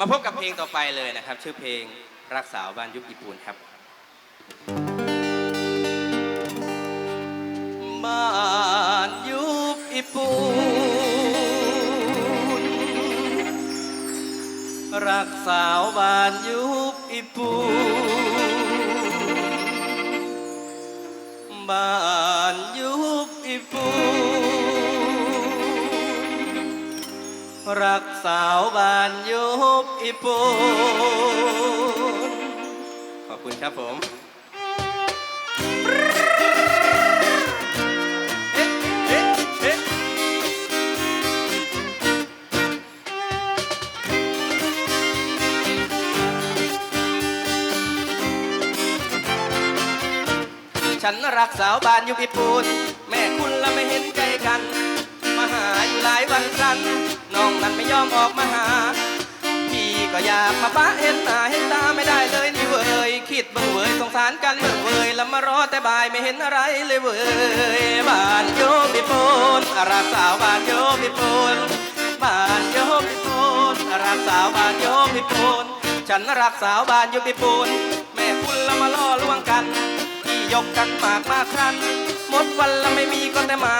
มาพบกับเพลงต่อไปเลยนะครับ ชื่อเพลงรักสาวบ้านยุคญี่ปุ่นครับบ้านยุคญี่ปุ่นรักสาวบ้านยุคญี่ปุ่นบ้านยุคญี่ปุ่น รักสาวบานยุบอีปูนขอบคุณครับผมฉันรักสาวบ้านยุบอีปูนแม่คุณละไม่เห็นใจกัน มาหาอยู่หลายวันครันน้องนั้นไม่ ยอมออกมาหา พี่ก็อยากมาปะเห็นหน้าเห็นตาไม่ได้เลยนี่เว้ยคิดเบิ่งเว้ยสงสารกันเบิ่งเว้ยแล้วมารอแต่บ่ายไม่เห็นอะไรเลยเว้ยบ้านโยบิปูนรักสาวบ้านโยบิปูนบ้านโยบิปูนรักสาวบ้านโยบิปูนฉันรักสาวบ้านโยบิปูนแม่คุณละมาล่อลวงกันพี่ยกกันมากมาครั้นหมดวันละไม่มีก็แต่มา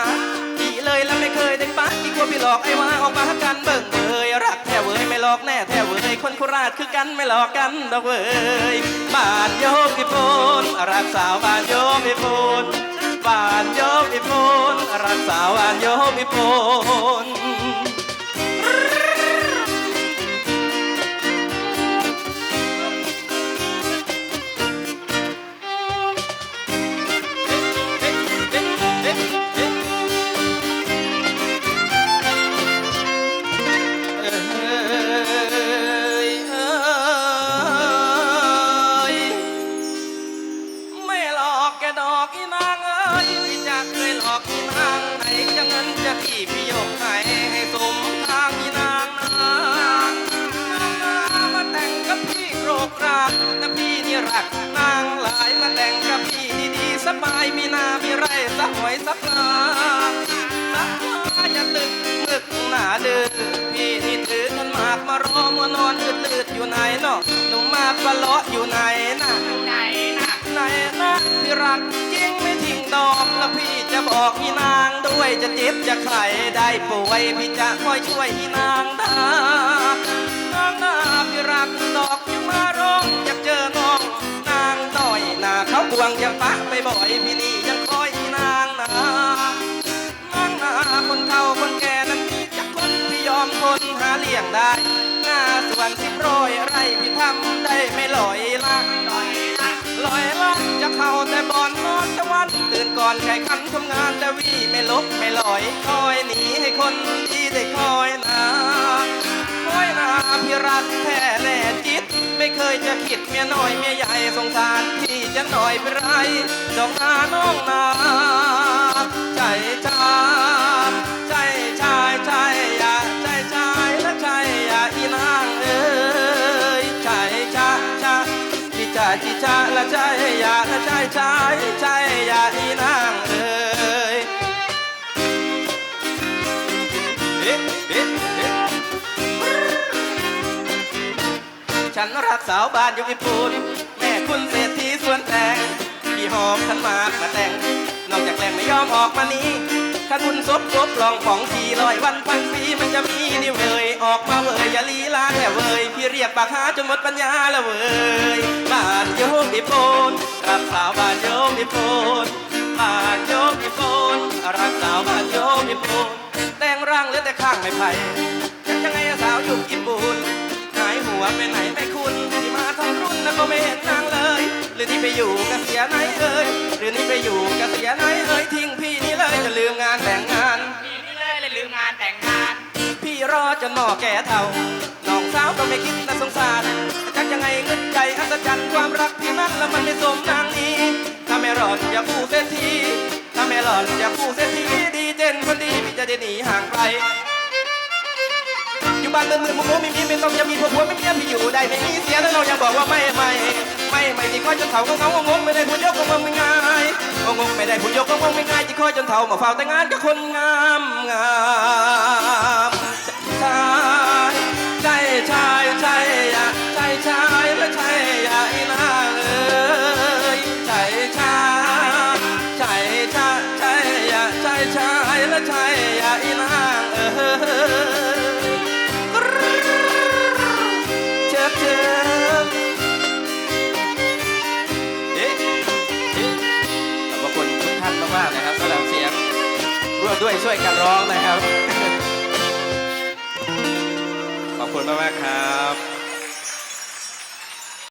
เลยแล้วไม่เคยได้ปักี่กลัวพี่หลอกไอ้ว่าออกมาหักกันเบิ่งเอยรักแท้เว้ยไม่หลอกแน่แท้เว้ยคนโคราชคือกันไม่หลอกกันดอกเว้ยบ้านโยมพี่ปูนรักสาวบ้านโยมพี่ปูนบ้านโยมพี่ปูนรักสาวบ้านโยมพี่ปูน สักหอยสักนาสักนาอย่าตึกมึกหนาดื้อพี่นี่ถือเงินมากมารอมัวนอนยืดลืดอยู่ไหนเนาะหนุ่มมากปะเลาะอยู่ไหนน่ะไหนนะไหนนะพี่รักจริงไม่ทิ้งดอกแล้วพี่จะบอกอีนางด้วยจะเจ็บจะไข้ได้ป่วยพี่จะคอยช่วยอีนางได้ ยงได้หน้าสวนสิบร้อยไร่พี่ทำได้ไม่ลอยละหน่อยนะลอยละจะเข้าแต่บอนนอนตะวัน ตื่นก่อนใครขันทำงานแต่วีไม่ลบไม่ลอยคอยหนีให้คนดีได้คอยนาคอยนาพี่รักแท้แน่จิต ไม่เคยจะคิดเมียน้อยเมียใหญ่สงสารพี่จะหน่อยไปไรดอกนาน้องนาใจชา ละใจอย่าละใจใจใจอย่าอีนางเอ้ยฉันรักสาวบ้านอยู่ญี่ปุ่นแม่คุณเศรษฐีสวนแตงพี่หอมขันมากมาแต่ง นอกจากแรงไม่ยอมออกมานี้ถ้าคุณซบซบลองของทีลอยวันพันปีมันจะมี ออกมาเวยอย่าลีลาแค่เวยพี่เรียกปากหาจนหมดปัญญาแล้วเวยบ้านโยมพี่โปนรักสาวบ้านโยมพี่โปนบ้านโยมพี่โปนรักสาวบ้านโยมพี่โปนแต่งร่างเหลือแต่ข้างไม่ไผ่จะยังไงสาวอยู่ญี่ปุ่นหายหัวไปไหนไม่คุณที่มาทำรุ่นแล้วก็ไม่เห็นนางเลย หรือนี่ไปอยู่กเสียไหนเอ่ยหรือนี่ไปอยู่กเสียไหนเอ่ย รอจนหมอแก่เท่าน้องสาวก็ไม่คิดน่าสงสารจักยังไงเงินใจอัศจรรย์ความรักที่นั้นแล้วมันไม่สมนางนี้ ถ้าไม่รอดอย่าพูดเสียทีถ้าไม่รอดอย่าพูดเสียทีดีเจนคนดีพี่จะได้หนีห่างไกลอยู่บ้านเมืองเมืองมุมไม่มีไม่ต้องจะมีพวผัวไม่มีพี่อยู่ได้ไม่มีเสียแล้วเรายังบอกว่าไม่ไม่ไม่ไม่ที่คอยจนเฒ่าก็เขางงไม่ได้ผู้ยกก็งงไม่ง่ายงงไม่ได้ผู้ยกก็งงไม่ง่ายที่คอยจนเฒ่ามาเฝ้าแต่งงานกับคนงามงาม ร่วมด้วยช่วยกันร้องนะครับ ขอบคุณมากๆครับ